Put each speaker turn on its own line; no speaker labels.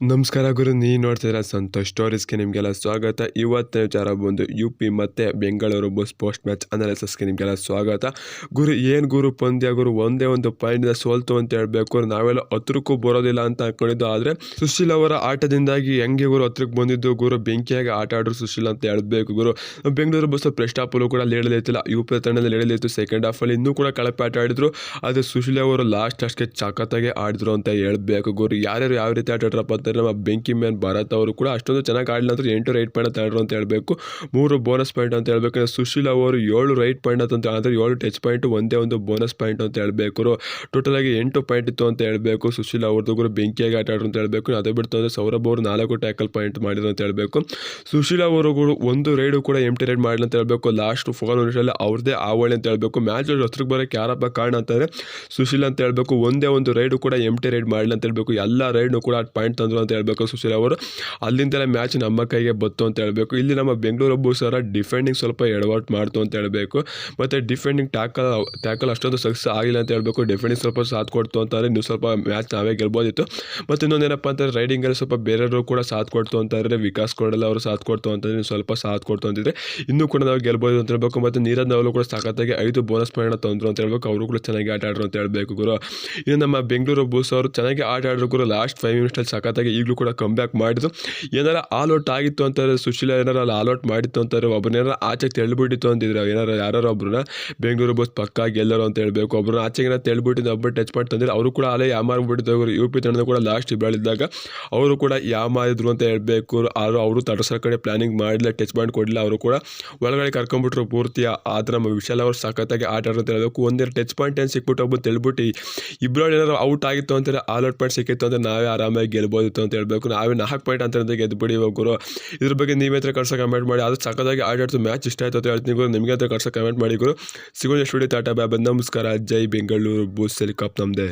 ನಮಸ್ಕಾರ ಗುರು ನೀ ನೋಡ್ತಿದ್ರೆ ಸಂತೋಷ್ ಸ್ಟೋರೀಸ್ಗೆ ನಿಮಗೆಲ್ಲ ಸ್ವಾಗತ. ಇವತ್ತಿನ ವಿಚಾರ ಬಂದು ಯು ಪಿ ಮತ್ತು ಬೆಂಗಳೂರು ಬಸ್ ಪೋಸ್ಟ್ ಮ್ಯಾಚ್ ಅನಾಲಿಸಿಸ್ಗೆ ನಿಮಗೆಲ್ಲ ಸ್ವಾಗತ. ಗುರು, ಏನು ಗುರು ಪಂದ್ಯ ಗುರು? ಒಂದೇ ಒಂದು ಪಾಯಿಂಟಿಂದ ಸೋಲ್ತು ಅಂತ ಹೇಳಬೇಕು ನಾವೆಲ್ಲ ಹತ್ರಕ್ಕೂ ಬರೋದಿಲ್ಲ ಅಂತ ಅಂದ್ಕೊಂಡಿದ್ದು ಆದರೆ ಸುಶೀಲ್ ಅವರ ಆಟದಿಂದಾಗಿ ಹೆಂಗೆ ಗುರು ಹತ್ರಕ್ಕೆ ಬಂದಿದ್ದು? ಗುರು, ಬೆಂಕಿಯಾಗಿ ಆಟ ಆಡೋರು ಸುಶೀಲ್ ಅಂತ ಹೇಳಬೇಕು ಗುರು. ಬೆಂಗಳೂರು ಬಸ್ ಪ್ರೆಸ್ಟ್ ಕೂಡ ಲೇಡಲಿತ್ತಿಲ್ಲ ಯು ಪಿ ತಂಡದಲ್ಲಿ ಲೇಡಲಿತ್ತು ಸೆಕೆಂಡ್ ಹಾಫಲ್ಲಿ ಇನ್ನೂ ಕೂಡ ಕಳಪೆ ಆಟ ಆಡಿದ್ರು. ಆದರೆ ಸುಶೀಲ್ ಅವರು ಲಾಸ್ಟ್ ಅಷ್ಟಕ್ಕೆ ಚಕತ್ತಾಗೆ ಆಡಿದ್ರು ಅಂತ ಹೇಳಬೇಕು ಗುರು. ಯಾರ್ಯಾರು ಯಾವ ರೀತಿ ಆಟ ಆಡ್ರಪ್ಪ ಅಂತಂದ್ರೆ ನಮ್ಮ ಬೆಂಕಿ ಮ್ಯಾನ್ ಭಾರತ್ ಅವರು ಕೂಡ ಅಷ್ಟೊಂದು ಚೆನ್ನಾಗಿ ಆಡಲಿಲ್ಲ ಅಂದ್ರೆ ಎಂಟು ರೈಟ್ ಪಾಯಿಂಟ್ ತಗೊಂಡ್ರು ಅಂತ ಹೇಳಬೇಕು ಮೂರು ಬೋನಸ್ ಪಾಯಿಂಟ್ ಅಂತ ಹೇಳಬೇಕು ಸುಶೀಲ್ ಅವರು ಏಳು ರೈಟ್ ಪಾಯಿಂಟ್ ಅಂತ ಅಂದರೆ ಏಳು ಟಚ್ ಪಾಯಿಂಟ್ ಒಂದೇ ಒಂದು ಬೋನಸ್ ಪಾಯಿಂಟ್ ಅಂತ ಹೇಳಬೇಕು ಟೋಟಲ್ ಆಗಿ ಎಂಟು ಪಾಯಿಂಟ್ ಇತ್ತು ಅಂತ ಹೇಳಬೇಕು ಸುಶೀಲ್ ಅವ್ರದ್ದು ಕೂಡ ಬೆಂಕಿಯಾಗಿ ಆಟ ಆಡ್ರು ಅಂತ ಹೇಳಬೇಕು ಅದೇ ಬಿಡ್ತು ಅಂದರೆ ಸೌರಭ್ ಅವರು ನಾಲ್ಕು ಟ್ಯಾಕಲ್ ಪಾಯಿಂಟ್ ಮಾಡಿದ್ರು ಅಂತ ಹೇಳಬೇಕು ಸುಶೀಲ್ ಅವರು ಒಂದು ರೈಡು ಕೂಡ ಎಂಟಿ ರೈಡ್ ಮಾಡಿಲ್ಲ ಅಂತ ಹೇಳಬೇಕು ಲಾಸ್ಟ್ ಫೋರ್ ನಿಮಿಷದಲ್ಲಿ ಅವ್ರದ್ದೇ ಆವಳಿ ಅಂತ ಹೇಳಬೇಕು ಮ್ಯಾಚ್ ಹತ್ರಕ್ಕೆ ಬರೋಕ್ಕೆ ಯಾರಪ್ಪ ಕಾರಣ ಅಂತಂದರೆ ಸುಶೀಲ್ ಅಂತ ಹೇಳಬೇಕು ಒಂದೇ ಒಂದು ರೈಡು ಕೂಡ ಎಂಟಿ ರೈಡ್ ಮಾಡಿಲ್ಲ ಅಂತ ಹೇಳಬೇಕು ಎಲ್ಲ ರೈಡ್ನು ಕೂಡ ಪಾಯಿಂಟ್ ತಂದರು ಅಂತ ಹೇಳಬೇಕು. ಸುಶೀಲ್ ಅವರು ಅಲ್ಲಿಂದಲೇ ಮ್ಯಾಚ್ ನಮ್ಮ ಕೈಗೆ ಬತ್ತು ಅಂತ ಹೇಳಬೇಕು. ಇಲ್ಲಿ ನಮ್ಮ ಬೆಂಗಳೂರು ಸರ ಡಿಫೆಂಡಿಂಗ್ ಸ್ವಲ್ಪ ಎಡವಾಟ್ ಮಾಡ್ತು ಅಂತ ಹೇಳಬೇಕು. ಮತ್ತು ಡಿಫೆಂಡಿಂಗ್ ಟ್ಯಾಕಲ್ ಟ್ಯಾಕಲ್ ಅಷ್ಟೊಂದು ಸಕ್ಸಸ್ ಆಗಿಲ್ಲ ಅಂತ ಹೇಳಬೇಕು. ಡಿಫೆಂಡಿಂಗ್ ಸ್ವಲ್ಪ ಸಾಥ್ ಕೊಡ್ತು ಅಂತಂದರೆ ನೀವು ಸ್ವಲ್ಪ ಮ್ಯಾಚ್ ನಾವೇ ಗೆಲ್ಬೋದಿತ್ತು. ಮತ್ತು ಇನ್ನೊಂದೇನಪ್ಪ ಅಂತಂದರೆ ರೈಡಿಂಗಲ್ಲಿ ಸ್ವಲ್ಪ ಬೇರೆಯವರು ಕೂಡ ಸಾಥ್ ಕೊಡ್ತು ಅಂತಂದರೆ ವಿಕಾಸ್ ಕೊಡಲ್ಲ ಅವರು ಸಾಥ್ ಕೊಡ್ತು ಅಂತಂದರೆ ನೀವು ಸ್ವಲ್ಪ ಸಾಥ್ ಕೊಡ್ತು ಅಂತಿದ್ರೆ ಇನ್ನೂ ಕೂಡ ನಾವು ಗೆಲ್ಬೋದು ಅಂತ ಹೇಳ್ಬೇಕು. ಮತ್ತು ನೀರಜ್ ಅವರು ಕೂಡ ಸಾಕತ್ತಾಗಿ ಐದು ಬೋನಸ್ ಪಾಯಿಂಟ್ ತಂದರು ಅಂತ ಹೇಳ್ಬೇಕು. ಅವರು ಕೂಡ ಚೆನ್ನಾಗಿ ಆಟ ಆಡ್ರು ಅಂತ ಹೇಳಬೇಕು ಗುರು. ಇನ್ನು ನಮ್ಮ ಬೆಂಗಳೂರು ಬೂಸ್ ಅವರು ಚೆನ್ನಾಗಿ ಆಟ ಆಡಿದ್ರು ಗುರು ಲಾಸ್ಟ್ ಫೈವ್ ಮಿನಿಟ್ಸಲ್ಲಿ ಸಖತ್ತಾಗಿ ಈಗಲೂ ಕೂಡ ಕಮ್ ಬ್ಯಾಕ್ ಮಾಡಿದ್ರು. ಏನಾರ ಆಲ್ ಔಟ್ ಆಗಿತ್ತು ಅಂತಾರೆ, ಸುಶೀಲ ಏನಾರ ಅಲ್ಲಿ ಆಲ್ ಔಟ್ ಮಾಡಿತ್ತು ಅಂತಾರೆ ಒಬ್ಬನೇನಾರ ಆಚೆ ತೆಳ್ಬಿಟ್ಟಿತ್ತು ಅಂತಿದ್ರು ಏನಾರ ಯಾರು ಒಬ್ರನ್ನ ಬೆಂಗಳೂರು ಬಸ್ ಪಕ್ಕ ಗೆಲ್ಲರು ಅಂತ ಹೇಳಬೇಕು ಒಬ್ಬರನ್ನ ಆಚೆಗೆ ತೆಳ್ಬಿಟ್ಟಿದ್ದು ಒಬ್ಬರು ಟಚ್ ಮಾಡಿ ತಂದಿದ್ರು, ಅವರು ಕೂಡ ಅಲ್ಲೇ ಯಾಮಾರ್ಬಿಟ್ಟಿದ್ರು ಯು ಪಿ ತಂಡದ ಕೂಡ ಲಾಸ್ಟ್ ಬೆಳೆದಿದ್ದಾಗ ಅವರು ಕೂಡ ಯಾಮಾರಿದ್ರು ಅಂತ ಹೇಳಬೇಕು, ಆದರೂ ಅವರು ತಡಸರ ಕಡೆ ಪ್ಲಾನಿಂಗ್ ಮಾಡಿಲ್ಲ ಟಚ್ ಮಾಡಿ ಕೊಡಲಿಲ್ಲ, ಅವರು ಕೂಡ ಒಳಗಡೆ ಕರ್ಕೊಂಡ್ಬಿಟ್ರು ಪೂರ್ತಿ ಆದ್ರೆ ನಮ್ಮ ವಿಶಾಲ್ ಅವರು ಸಖತ್ತಾಗಿ ಆಟ ಅಂತ ಹೇಳಬೇಕು. ಒಂದೇ ಟಚ್ ಪಾಯಿಂಟ್ ಏನು ಸಿಕ್ಬಿಟ್ಟು ಒಬ್ಬರು ತೆಳ್ಬಿಟ್ಟು ಇಬ್ಬರು ಏನಾದ್ರು ಔಟ್ ಆಗಿತ್ತು ಅಂತಾರೆ ಆಲ್ ಔಟ್ ಪಾಯಿಂಟ್ ಸಿಕ್ಕಿತ್ತು ಅಂದರೆ ನಾವೇ ಆರಾಮಾಗಿ ಗೆಲ್ಬೋದಿತ್ತು ಅಂತ ಹೇಳಬೇಕು. ನಾವೇ ನಾಲ್ಕು ಪಾಯಿಂಟ್ ಅಂತ ಗೆದ್ದುಬಿಡಿ ಗುರು. ಇದ್ರ ಬಗ್ಗೆ ನೀವೇ ಹತ್ರ ಕಳ್ಸೋ ಕಮೆಂಟ್ ಮಾಡಿ. ಅದು ಸಕ್ಕದಾಗಿ ಆಡಾಡ್ತು ಮ್ಯಾಚ್ ಇಷ್ಟ ಆಯ್ತು ಅಂತ ಹೇಳ್ತೀನಿ ಗುರು. ನಿಮಗೆ ಹತ್ರ ಕಳ್ಸೋ ಕಮೆಂಟ್ ಮಾಡಿ ಗುರು. ಸಿಗೋದು ಸ್ಟುಡಿಯೋ ಟಾಟಾ ಬಾಯ್ ಬಂದು. ನಮಸ್ಕಾರ. ಜೈ ಬೆಂಗಳೂರು. ಬೂಸ್ ಕಪ್ ನಮ್ಮದೇ